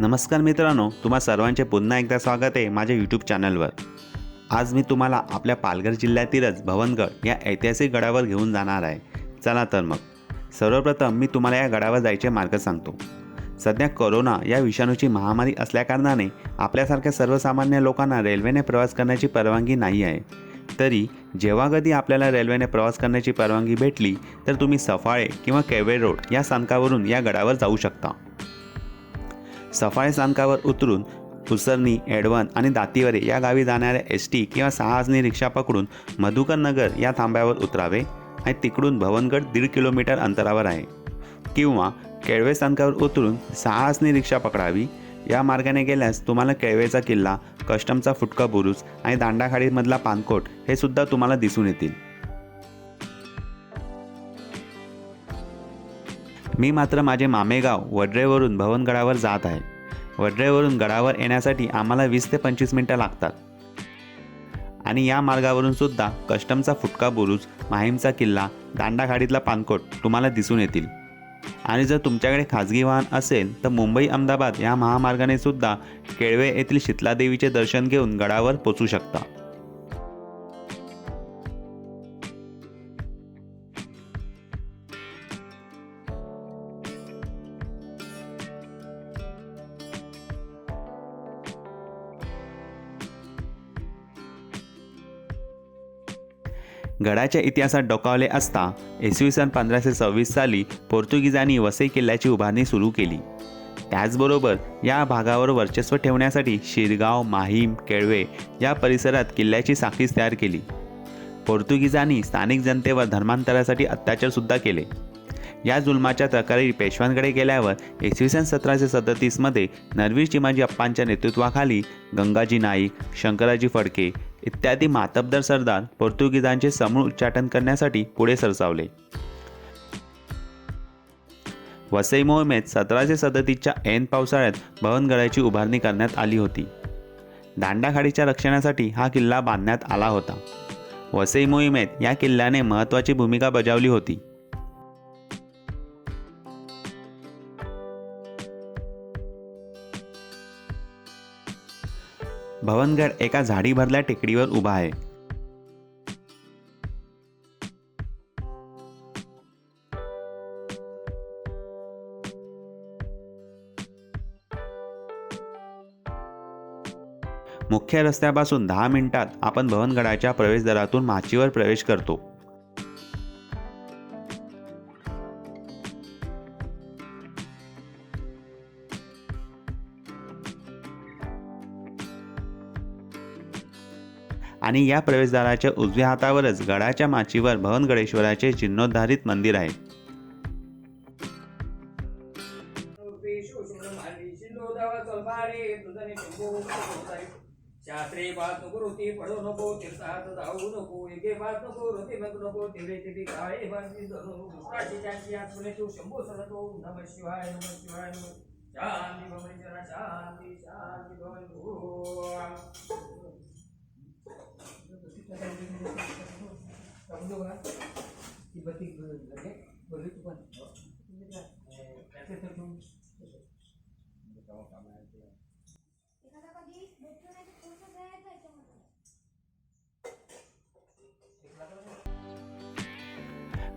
नमस्कार मित्रांनो तुम्हा सर्वांचे पुन्हा एकदा स्वागत आहे माझ्या यूट्यूब चॅनलवर आज मी तुम्हाला आपल्या पालघर जिल्ह्यातीलच भवनगड या ऐतिहासिक गडावर घेऊन जाणार आहे. चला तर मग. सर्वप्रथम मी तुम्हाला या गडावर जायचे मार्ग सांगतो. सध्या कोरोना या विषाणूची महामारी असल्याकारणाने आपल्यासारख्या सर्वसामान्य लोकांना रेल्वेने प्रवास करण्याची परवानगी नाही आहे. तरी जेव्हा कधी आपल्याला रेल्वेने प्रवास करण्याची परवानगी भेटली तर तुम्ही सफाळे किंवा केवे रोड या स्थानकावरून या गडावर जाऊ शकता. सफाळे स्थानकावर उतरून फुसरणी एडवन आणि दातीवरे या गावी जाणाऱ्या एस टी किंवा सहाजनी रिक्षा पकडून मधुकर नगर या थांब्यावर उतरावे आणि तिकडून भवनगड दीड किलोमीटर अंतरावर आहे. किंवा केळवे स्थानकावर उतरून सहाजनी रिक्षा पकडावी. या मार्गाने गेल्यास तुम्हाला केळवेचा किल्ला कस्टमचा फुटका बुरुज आणि दांडाखाडीमधला पानकोट हे सुद्धा तुम्हाला दिसून येतील. मी मात्र माझे मामेगाव वड्रेवरून भवनगडावर जात आहे. वड्रेवरून गडावर येण्यासाठी आम्हाला वीस ते पंचवीस मिनटं लागतात. आणि या मार्गावरून सुद्धा कस्टमचा फुटका बुरुज माहीमचा किल्ला दांडाखाडीतला पानकोट तुम्हाला दिसून येतील. आणि जर तुमच्याकडे खाजगी वाहन असेल तर मुंबई अहमदाबाद या महामार्गाने सुद्धा केळवे येथील शीतलादेवीचे दर्शन घेऊन गडावर पोचू शकता. गडाच्या इतिहासात डोकावले असता इसवी सन पंधराशे सव्वीस साली पोर्तुगीजांनी वसई किल्ल्याची उभारणी सुरू केली. त्याचबरोबर या भागावर वर्चस्व ठेवण्यासाठी शिरगाव माहीम केळवे या परिसरात किल्ल्याची साखळीच तयार केली. पोर्तुगीजांनी स्थानिक जनतेवर धर्मांतरासाठी अत्याचारसुद्धा केले. या जुलमाच्या तक्रारी पेशव्यांकडे गेल्यावर इसवी सन सतराशे सदतीसमध्ये नरवीर चिमाजी अप्पांच्या नेतृत्वाखाली गंगाजी नाईक शंकराजी फडके इत्यादी मातबदार सरदार पोर्तुगीजांचे समूळ उच्चाटन करण्यासाठी पुढे सरसावले. वसई मोहिमेत सतराशे सदतीसच्या ऐन पावसाळ्यात भवनगडाची उभारणी करण्यात आली होती. दांडाखाडीच्या रक्षणासाठी हा किल्ला बांधण्यात आला होता. वसई मोहिमेत या किल्ल्याने महत्त्वाची भूमिका बजावली होती. भवनगड एका झाडी भरल्या टेकडीवर उभा आहे. मुख्य रस्त्यापासून दहा मिनिटात आपण भवनगडाच्या प्रवेशद्वारातून माचीवर प्रवेश करतो. आणि या प्रवेशद्वाराच्या उजव्या हातावरच गडाच्या माचीवर भवनगडेश्वराचे चिन्होद्धारित मंदिर आहे. शास्त्रे पाच नको रोती पडू नको तीर्थात जाऊ नको एके पाच नको रोती मग नको तिरे तिथे काय बांधली धरू दुसराची त्याची आठवणे तू शंभू सरतो नम शिवाय नम शिवाय नम शांती भवन जरा शांती शांती भवन समजू का ती बत्ती लगे बोलली तू पण त्याचे तर तू एखादा कधी भेटलो नाही तर पूर्ण तयार याच्यामध्ये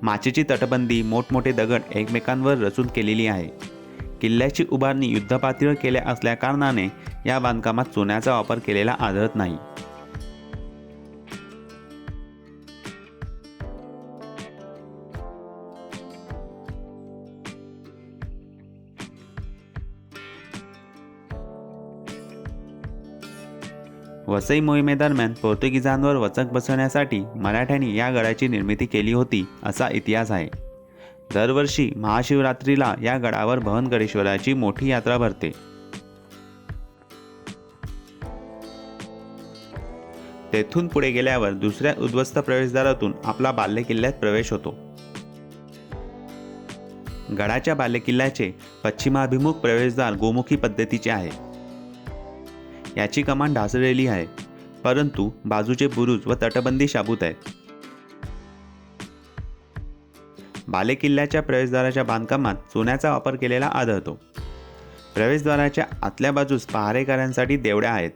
माचीची तटबंदी मोठमोठे दगड एकमेकांवर रचून केलेली आहे. किल्ल्याची उभारणी युद्धपातळीवर केल्या असल्याकारणाने या बांधकामात चुन्याचा वापर केलेला आढळत नाही. वसई मोहिमेदरम्यान पोर्तुगीजांवर वचक बसवण्यासाठी मराठ्यांनी या गडाची निर्मिती केली होती असा इतिहास आहे. दरवर्षी महाशिवरात्रीला या गडावर भवनगडेश्वराची मोठी यात्रा भरते. तेथून पुढे गेल्यावर दुसऱ्या उद्ध्वस्त प्रवेशद्वारातून आपला बाल्यकिल्ल्यात प्रवेश होतो. गडाच्या बालेकिल्ल्याचे पश्चिमाभिमुख प्रवेशद्वार गोमुखी पद्धतीचे आहे. याची कमान ढासळलेली आहे. परंतु बाजूचे बुरुज व तटबंदी शाबूत आहेत बालेकिल्ल्याच्या प्रवेशद्वाराच्या बांधकामात चुन्याचा वापर केलेला आढळतो. प्रवेशद्वाराच्या आतल्या बाजूस पहारेकऱ्यांसाठी देवड्या आहेत.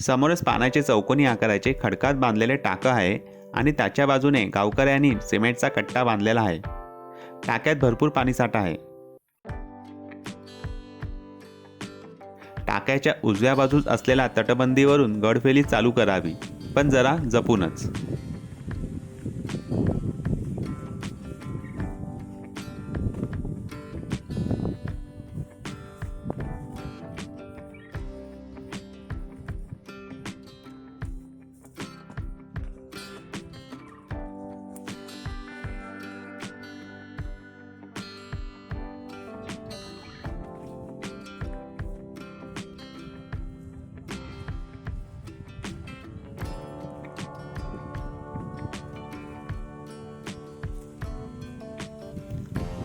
समोरच पानाचे चौकोनी आकाराचे खडकात बांधलेले टाकं आहे आणि त्याच्या बाजूने गावकऱ्यांनी सिमेंटचा कट्टा बांधलेला आहे. टाक्यात भरपूर पाणीसाठा आहे. टाक्याच्या उजव्या बाजूस असलेल्या तटबंदीवरून गडफेली चालू करावी पण जरा जपूनच.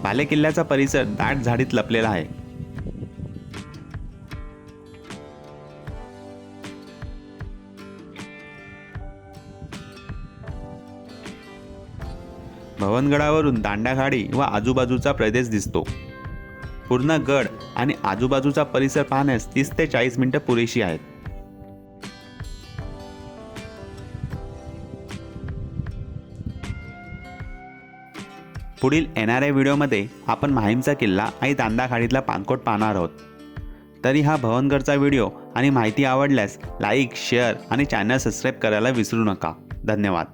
बालेकिल्ल्याचा परिसर दाट झाडीत लपलेला आहे. भवनगडावरून दांडाखाडी व आजूबाजूचा प्रदेश दिसतो. पूर्ण गड आणि आजूबाजूचा परिसर पाहण्यास तीस ते चाळीस मिनिटं पुरेशी आहेत. पुढील येणाऱ्या व्हिडिओमध्ये आपण माहीमचा किल्ला आणि दांडाखाडीतला पानकोट पाहणार आहोत. तरी हा भवनगडचा व्हिडिओ आणि माहिती आवडल्यास लाईक शेअर आणि चॅनल सबस्क्राईब करायला विसरू नका. धन्यवाद.